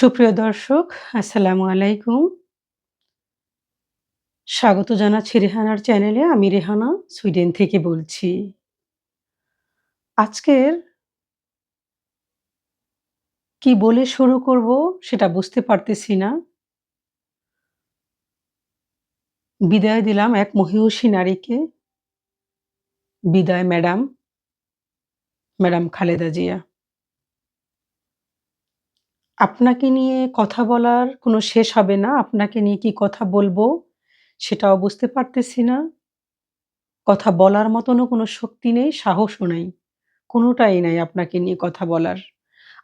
সুপ্রিয় দর্শক, আসসালামু আলাইকুম। স্বাগত জানাচ্ছি রেহানার চ্যানেলে। আমি রেহানা সুইডেন থেকে বলছি। আজকের কি বলে শুরু করব সেটা বুঝতে পারতেছি না। বিদায় দিলাম এক মহিয়সী নারীকে। বিদায় ম্যাডাম। ম্যাডাম খালেদা জিয়া। আপনাকে নিয়ে কথা বলার কোনো শেষ হবে না। আপনাকে নিয়ে কি কথা বলব সেটাও বুঝতে পারতেছি না। কথা বলার মতনও কোনো শক্তি নেই, সাহসও নাই। কোনোটাই নাই আপনাকে নিয়ে কথা বলার।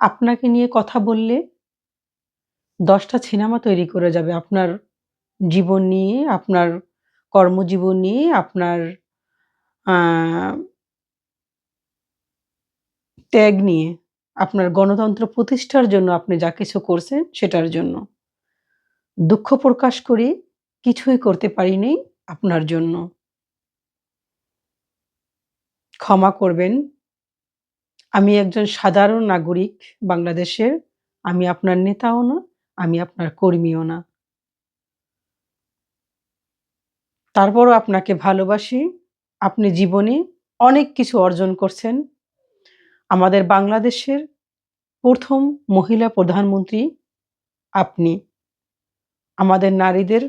আপনাকে নিয়ে কথা বললে দশটা সিনেমা তৈরি করে যাবে আপনার জীবন নিয়ে, আপনার কর্মজীবন নিয়ে, আপনার ত্যাগ নিয়ে, আপনার গণতন্ত্র প্রতিষ্ঠার জন্য আপনি যা কিছু করছেন সেটার জন্য। দুঃখ প্রকাশ করি, কিছুই করতে পারিনি আপনার জন্য। ক্ষমা করবেন। আমি একজন সাধারণ নাগরিক বাংলাদেশের। আমি আপনার নেতাও না, আমি আপনার কর্মীও না। তারপরও আপনাকে ভালোবাসি। আপনি জীবনে অনেক কিছু অর্জন করছেন। আমাদের বাংলাদেশের প্রথম মহিলা প্রধানমন্ত্রী আপনি। আমাদের নারীদের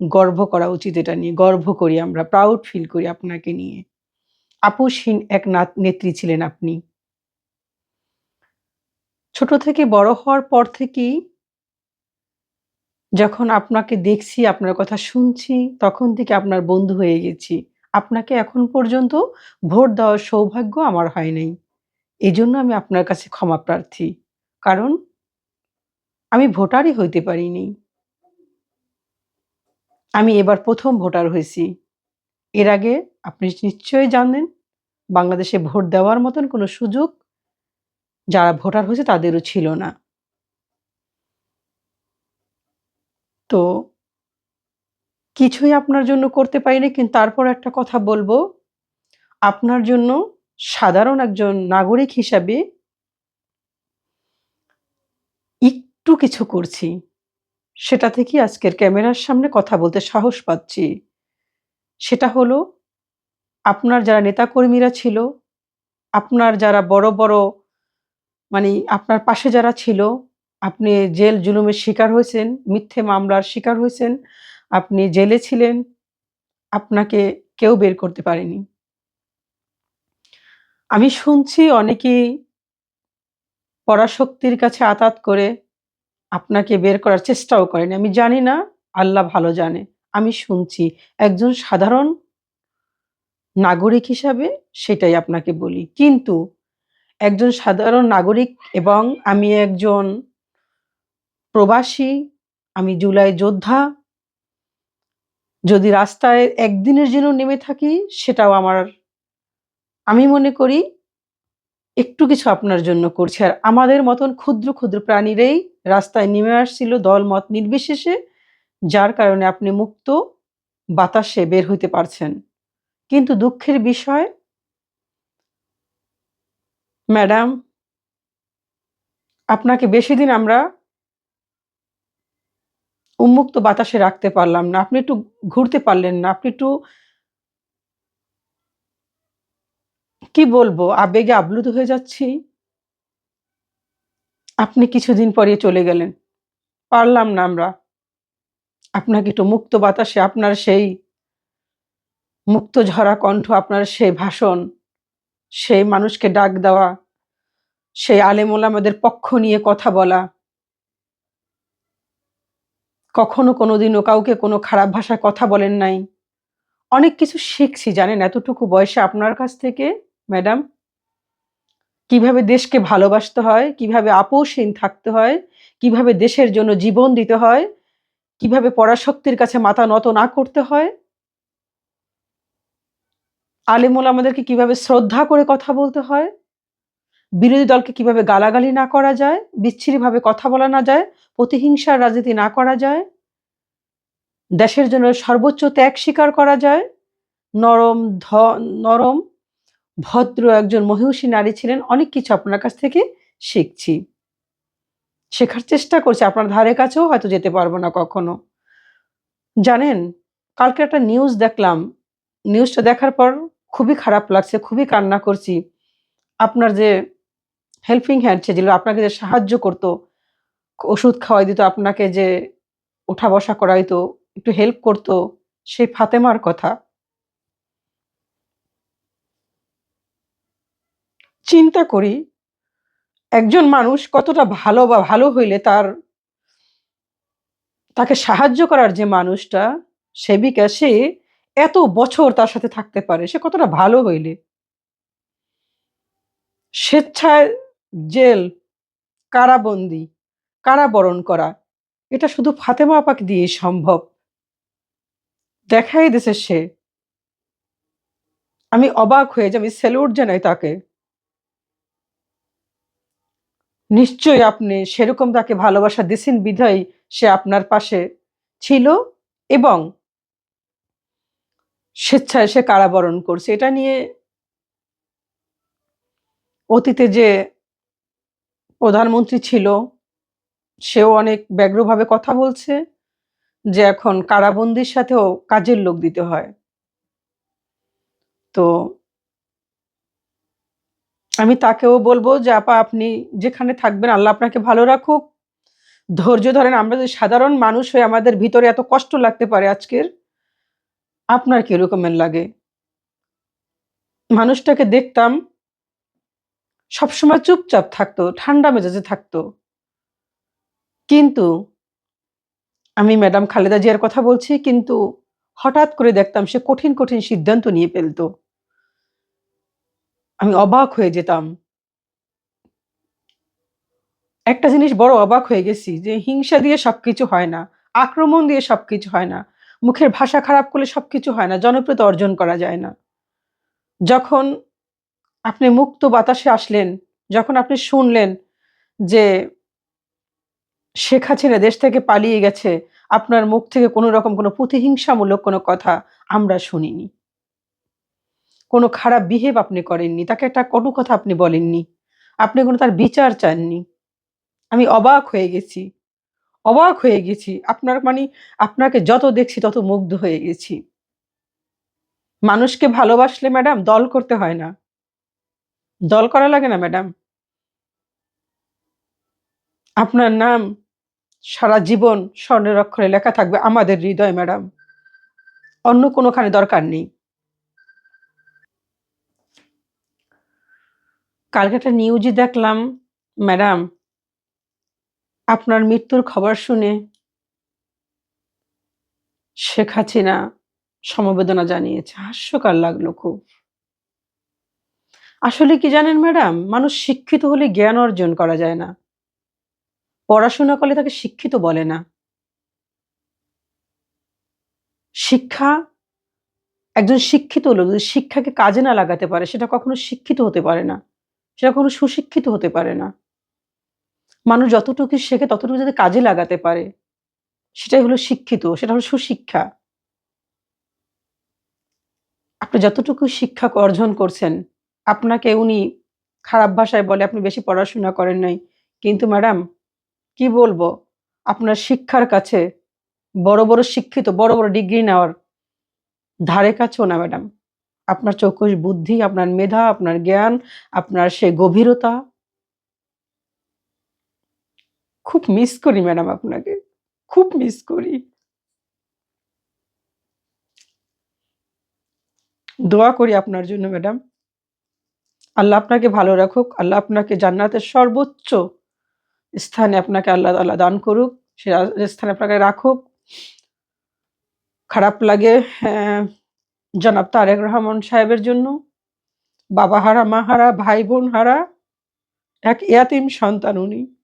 গর্ব করা উচিত এটা নিয়ে। গর্ব করি আমরা, প্রাউড ফিল করি আপনাকে নিয়ে। আপোসহীন এক নাত নেত্রী ছিলেন আপনি। ছোট থেকে বড় হওয়ার পর থেকেই যখন আপনাকে দেখছি, আপনার কথা শুনছি, তখন থেকে আপনার বন্ধু হয়ে গেছি। আপনাকে এখন পর্যন্ত ভোট দেওয়ার সৌভাগ্য আমার হয় নাই। এজন্য আমি আপনার কাছে ক্ষমা প্রার্থী। কারণ আমি ভোটারই হইতে পারিনি। আমি এবার প্রথম ভোটার হয়েছি। এর আগে আপনি নিশ্চয়ই জানেন বাংলাদেশে ভোট দেওয়ার মতন কোনো সুযোগ যারা ভোটার হয়েছে তাদেরও ছিল না। তো কিছুই আপনার জন্য করতে পারিনি, কিন্তু তারপর একটা কথা বলব। আপনার জন্য সাধারণ একজন নাগরিক হিসাবে একটু কিছু করছি। সেটা থেকেই আজকের ক্যামেরার সামনে কথা বলতে সাহস পাচ্ছি। সেটা হলো আপনার যারা নেতাকর্মীরা ছিল, আপনার যারা বড়, বড় মানে আপনার পাশে যারা ছিল, আপনি জেল জুলুমের শিকার হয়েছেন, মিথ্যে মামলার শিকার হয়েছেন, আপনি জেলে ছিলেন, আপনাকে কেউ বের করতে পারেনি। আমি শুনছি অনেকেই পরাশক্তির কাছে আতাত করে আপনাকে বের করার চেষ্টাও করেন আমি জানি না, আল্লাহ ভালো জানে। আমি শুনছি। একজন সাধারণ নাগরিক হিসাবে সেটাই আপনাকে বলি। কিন্তু একজন সাধারণ নাগরিক এবং আমি একজন প্রবাসী, আমি জুলাই যোদ্ধা। যদি রাস্তায় একদিনের জন্য নেমে থাকি সেটাও আমার আমি মনে করি একটু কিছু আপনার জন্য করছে আর আমাদের মতন ক্ষুদ্র, ক্ষুদ্র প্রাণীরাই রাস্তায় নেমে আসছিল দলমত নির্বিশেষে। যার কারণে আপনি মুক্ত বাতাসে বের হইতে পারছেন। কিন্তু দুঃখের বিষয় ম্যাডাম আপনাকে বেশিদিন আমরা উন্মুক্ত বাতাসে রাখতে পারলাম না। আপনি একটু ঘুরতে পারলেন না। আপনি একটু কি বলব? আবেগে আপ্লুত হয়ে যাচ্ছি। আপনি কিছুদিন পরে চলে গেলেন। পারলাম না আমরা। আপনাকে একটু মুক্ত বাতাসে আপনার সেই মুক্ত ঝরা কণ্ঠ, আপনার সেই ভাষণ, সেই মানুষকে ডাক দেওয়া, সেই আলেম ওলামাদের পক্ষ নিয়ে কথা বলা। কখনো কোনোদিনও কাউকে কোনো খারাপ ভাষায় কথা বলেন নাই। অনেক কিছু শিখছি জানেন এতটুকু বয়সে আপনার কাছ থেকে ম্যাডাম। কীভাবে দেশকে ভালোবাসতে হয়, কীভাবে আপোষহীন থাকতে হয়, কীভাবে দেশের জন্য জীবন দিতে হয়, কীভাবে পরাশক্তির কাছে মাথা নত না করতে হয়। আলেম আমাদেরকে কীভাবে শ্রদ্ধা করে কথা বলতে হয়। বিরোধী দলকে কীভাবে গালাগালি না করা যায়, বিচ্ছিরিভাবে কথা বলা না যায়, প্রতিহিংসার রাজনীতি না করা যায়। দেশের জন্য সর্বোচ্চ ত্যাগ স্বীকার করা যায়। নরম ধ নরম ভদ্র একজন মহিষী নারী ছিলেন। অনেক কিছু আপনার কাছ থেকে শিখছি। শেখার চেষ্টা করছি। আপনার ধারে কাছেও হয়তো যেতে পারব না কখনো। জানেন, কালকে একটা নিউজ দেখলাম। নিউজটা দেখার পর খুবই খারাপ লাগছে, খুবই কান্না করছি। আপনার যে হেল্পিং হ্যান্ড যেগুলো আপনাকে যে সাহায্য করত, ওষুধ খাওয়াই দিত, আপনাকে যে ওঠা-বসা করাইতো, একটু হেল্প করত, সেই ফাতেমার কথা। চিন্তা করি, একজন মানুষ কতটা ভালো বা ভালো হইলে তার তাকে সাহায্য করার যে মানুষটা, সেবিকা সে এত বছর তার সাথে থাকতে পারে। সে কতটা ভালো হইলে। স্বেচ্ছায় জেল, কারাবন্দি কারাবরণ করা। এটা শুধু ফাতেমা আপাকে দিয়েই সম্ভব। দেখাই দিছে সে। আমি অবাক হয়ে যে আমি সেলুট জানাই তাকে। নিশ্চয়ই আপনি সেরকম তাকে ভালোবাসা দিছেন বিধায় সে আপনার পাশে ছিল এবং স্বেচ্ছায় সে কারাবরণ করছে। এটা নিয়ে অতীতে যে প্রধানমন্ত্রী ছিল, সেও অনেক ব্যগ্রভাবে কথা বলছে যে এখন কারাবন্দির সাথেও কাজের লোক দিতে হয়। তো আমি তাকেও বলব যে, "আপা আপনি যেখানে থাকবেন আল্লাহ আপনাকে ভালো রাখুক। ধৈর্য ধরেন। আমরা যদি সাধারণ মানুষ হয়ে আমাদের ভিতরে এত কষ্ট লাগতে পারে আজকের, আপনার কি রকমের লাগে?" মানুষটাকে দেখতাম সবসময় চুপচাপ থাকতো, ঠান্ডা মেজাজে থাকতো। কিন্তু আমি ম্যাডাম খালেদা জিয়ার কথা বলছি কিন্তু হঠাৎ করে দেখতাম সে কঠিন, কঠিন সিদ্ধান্ত নিয়ে ফেলত। আমি অবাক হয়ে যেতাম। একটা জিনিস বড় অবাক হয়ে গেছি যে হিংসা দিয়ে সবকিছু হয় না। আক্রমণ দিয়ে সবকিছু হয় না। মুখের ভাষা খারাপ করলে সবকিছু হয় না। জনপ্রিয়তা অর্জন করা যায় না। যখন আপনি মুক্ত বাতাসে আসলেন, যখন আপনি শুনলেন যে শেখ হাসিনা দেশ থেকে পালিয়ে গেছে, আপনার মুখ থেকে কোনো রকম কোনো প্রতিহিংসামূলক কোনো কথা আমরা শুনিনি। কোনো খারাপ বিহেভ আপনি করেননি। তাকে একটা কটু কথা আপনি বলেননি। আপনি কোনো তার বিচার চাননি। আমি অবাক হয়ে গেছি। অবাক হয়ে গেছি। আপনার মানে আপনাকে যত দেখছি তত মুগ্ধ হয়ে গেছি। মানুষকে ভালোবাসলে ম্যাডাম দল করতে হয় না। দল করা লাগে না ম্যাডাম। আপনার নাম সারা জীবন স্বর্ণের অক্ষরে লেখা থাকবে আমাদের হৃদয় ম্যাডাম। অন্য কোনোখানে দরকার নেই। কালকে একটা নিউজে দেখলাম ম্যাডাম আপনার মৃত্যুর খবর শুনে শেখ হাসিনা সমবেদনা জানিয়েছে। হাস্যকর লাগল খুব। আসলে কি জানেন ম্যাডাম? মানুষ শিক্ষিত হলে জ্ঞান অর্জন করা যায় না। পড়াশোনা করলে তাকে শিক্ষিত বলে না। শিক্ষা, একজন শিক্ষিত লোক যদি শিক্ষাকে কাজে না লাগাতে পারে, সেটা কখনো শিক্ষিত হতে পারে না। সেটা কখনো সুশিক্ষিত হতে পারে না। মানুষ যতটুকু শেখে ততটুকু যদি কাজে লাগাতে পারে, সেটাই হলো শিক্ষিত, সেটা হলো সুশিক্ষা। আপনি যতটুকু শিক্ষা অর্জন করছেন, আপনাকে উনি খারাপ ভাষায় বলে আপনি বেশি পড়াশোনা করেন নাই। কিন্তু ম্যাডাম কি বলব? আপনার শিক্ষার কাছে বড়, বড় শিক্ষিত, বড়, বড় ডিগ্রি নেওয়ার ধারে কাছেও না ম্যাডাম। আপনার চৌকস বুদ্ধি, আপনার মেধা, আপনার জ্ঞান, আপনার সে গভীরতা খুব মিস করি ম্যাডাম আপনাকে। খুব মিস করি। দোয়া করি আপনার জন্য ম্যাডাম। আল্লাহ আপনাকে ভালো রাখুক। আল্লাহ আপনাকে জান্নাতের সর্বোচ্চ স্থানে আপনাকে আল্লাহ তাআলা দান করুক। সে স্থানে আপনাকে রাখুক। খারাপ লাগে হ্যাঁ, জনাব তারেক রহমান সাহেবের জন্য। বাবা হারা, মা হারা, ভাই-বোন হারা এক ইয়াতীম সন্তান উনি।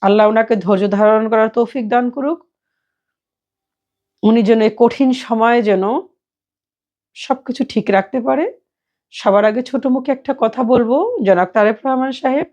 আল্লাহ উনাকে ধৈর্য ধারণ করার তৌফিক দান করুক। উনি যেন এই কঠিন সময়ে যেন সব কিছু ঠিক রাখতে পারে। সবার আগে ছোট মুখে একটা কথা বলব, জনাব তারেক রহমান সাহেব,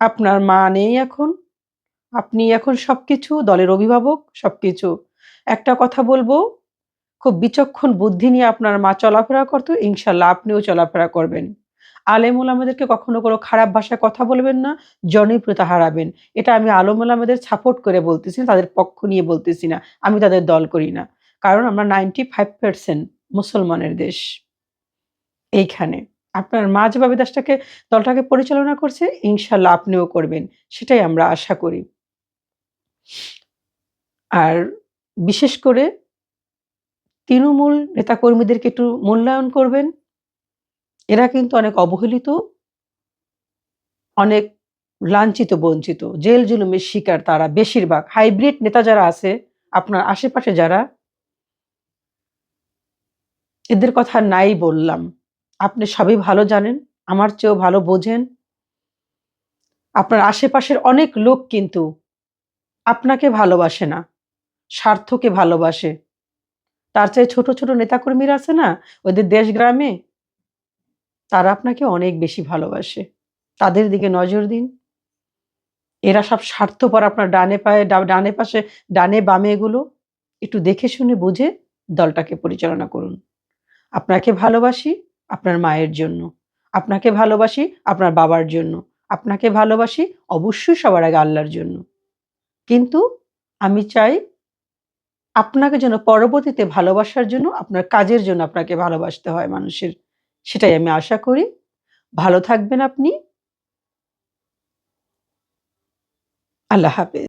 আপনার মা নেই এখন। আপনি এখন সবকিছু, দলের অভিভাবক, সবকিছু। একটা কথা বলব, খুব বিচক্ষণ বুদ্ধি নিয়ে আপনার মা চলাফেরা করতো, ইনশাআল্লাহ আপনিও চলাফেরা করবেন। আলেম ওলামাদেরকে কখনো কোনো খারাপ ভাষায় কথা বলবেন না, জনপ্রিয়তা হারাবেন। এটা আমি আলেম ওলামাদের সাপোর্ট করে বলতেছি না, তাদের পক্ষ নিয়ে বলতেছি না। আমি তাদের দল করি না। কারণ আমরা 95% মুসলমানের দেশ। এইখানে। আপনার মা যেভাবে দেশটাকে দলটাকে পরিচালনা করছে, ইনশাআল্লাহ আপনিও করবেন। সেটাই আমরা আশা করি। আর বিশেষ করে তৃণমূল নেতাকর্মীদেরকে একটু মূল্যায়ন করবেন। এরা কিন্তু অনেক অবহেলিত অনেক লাঞ্ছিত, বঞ্চিত। জেল-জুলুমের শিকার তারা বেশিরভাগ। হাইব্রিড নেতা যারা আছে, আপনার আশেপাশে যারা এদের কথা নাই বললাম। আপনি সবই ভালো জানেন, আমার চেয়েও ভালো বোঝেন। আপনার আশেপাশের অনেক লোক কিন্তু আপনাকে ভালোবাসে না। স্বার্থকে ভালোবাসে। তার চেয়ে ছোট, ছোট নেতাকর্মীরা আছে না? ওদের দেশ গ্রামে তারা আপনাকে অনেক বেশি ভালোবাসে। তাদের দিকে নজর দিন। এরা সব স্বার্থপর আপনার ডানে পায়ে ডানে পাশে ডানে বামে এগুলো। একটু দেখে শুনে বুঝে দলটাকে পরিচালনা করুন। আপনাকে ভালোবাসি আপনার মায়ের জন্য। আপনাকে ভালোবাসি আপনার বাবার জন্য। আপনাকে ভালোবাসি অবশ্যই সবার আগে আল্লাহর জন্য। কিন্তু আমি চাই আপনাকে যেন পরবর্তীতে ভালোবাসার জন্য, আপনার কাজের জন্য আপনাকে ভালোবাসতে হয় মানুষের। সেটাই আমি আশা করি। ভালো থাকবেন আপনি। আল্লাহ হাফেজ।